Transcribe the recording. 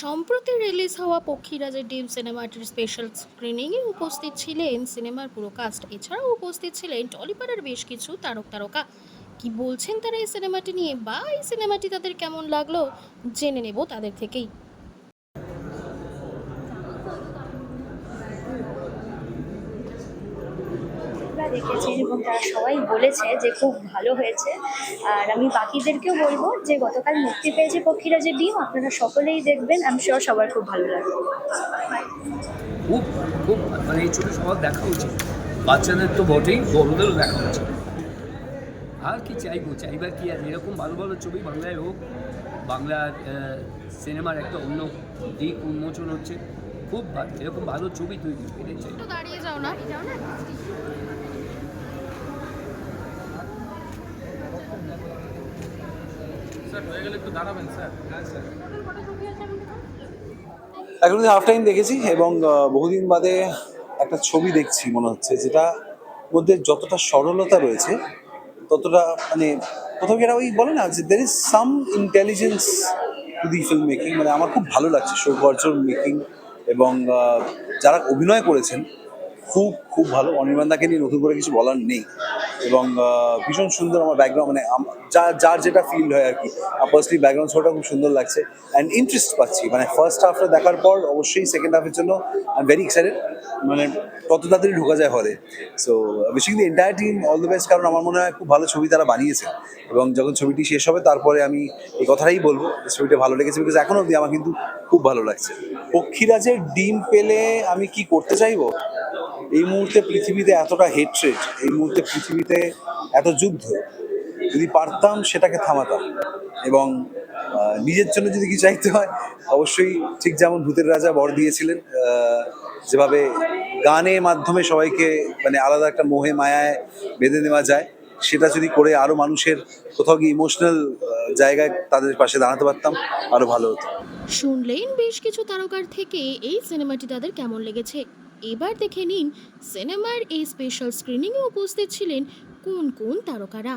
সম্প্রতি রিলিজ হওয়া পক্ষীরাজের ডিম সিনেমাটির স্পেশাল স্ক্রিনিংয়ে উপস্থিত ছিলেন, সিনেমার পুরো কাস্ট এছাড়াও উপস্থিত ছিলেন টলিপাড়ার বেশ কিছু তারক তারকা। কি বলছেন তারা এই সিনেমাটি নিয়ে বা এই সিনেমাটি তাদের কেমন লাগল, জেনে নেব তাদের থেকেই। দেখেছি এবং তারা সবাই বলেছে যে খুব ভালো হয়েছে। আর আমি বাকিদেরকেও বলব যে গতকাল মুক্তি পেয়েছে পক্ষীরা যে ডিম আপনারা সকলেই দেখবেন। আমি শিওর সবার খুব ভালো লাগবে। খুব খুব মানে এই ছবি সবার দেখা উচিত। বাচ্চাদের তো বটেই বড়দেরও দেখা উচিত। আর কি চাইব? চাইবার কি আর এরকম ভালো ভালো ছবি বাংলায় হোক বাংলার সিনেমার একটা অন্য দিক উন্মোচন হচ্ছে। খুব ভালো এরকম ভালো ছবি তৈরি। একটু দাঁড়িয়ে যাও না। এখন হাফ টাইম দেখেছি এবং বহুদিন বাদে একটা ছবি দেখছি মনে হচ্ছে, যেটা মধ্যে যতটা সরলতা রয়েছে, ততটা মানে কোথাও কি একটা ওই বলে না যে there is some intelligence to the film making মানে আমার খুব ভালো লাগছে সৌকর্যর মেকিং এবং যারা অভিনয় করেছেন খুব খুব ভালো। অনির্বাণদাকে নিয়ে নতুন করে কিছু বলার নেই। এবং ভীষণ সুন্দর আমার ব্যাকগ্রাউন্ড মানে যা- যার যেটা ফিল হয় আর কি। পার্সলি ব্যাকগ্রাউন্ড শোটা খুব সুন্দর লাগছে। অ্যান্ড ইন্টারেস্ট পাচ্ছি। মানে ফার্স্ট হাফটা দেখার পর অবশ্যই সেকেন্ড হাফের জন্য আই এম ভেরি এক্সাইটেড মানে কত তাড়াতাড়ি ঢোকা যায় হলে। So basically the entire team all the best কারণ আমার মনে হয় খুব ভালো ছবি তারা বানিয়েছে। এবং যখন ছবিটি শেষ হবে, তারপরে আমি এই কথাটাই বলব ছবিটা ভালো লেগেছে। বিকজ এখনও অবধি আমার কিন্তু খুব ভালো লাগছে। পক্ষীরাজের ডিম পেলে আমি কি করতে চাইব? এই মুহূর্তে পৃথিবীতে এতটা হেট্রেড এই মুহূর্তে পৃথিবীতে এত যুদ্ধ, যদি পারতাম সেটাকে থামাতাম। এবং নিজের জন্য যদি কি চাইতে হয়, অবশ্যই ঠিক যেমন ভূতের রাজা বর দিয়েছিলেন যেভাবে গানের মাধ্যমে সবাইকে মানে আলাদা একটা মোহে, মায়ায় বেঁধে নেওয়া যায়, সেটা যদি করে আরও মানুষের কোথাও গিয়ে ইমোশনাল জায়গায় তাদের পাশে দাঁড়াতে পারতাম, আরও ভালো হতো। শুনলেন বেশ কিছু তারকার থেকে এই সিনেমাটি তাদের কেমন লেগেছে? এবার দেখে নিন সিনেমার এই স্পেশাল স্ক্রিনিংয়ে উপস্থিত ছিলেন কোন কোন তারকারা?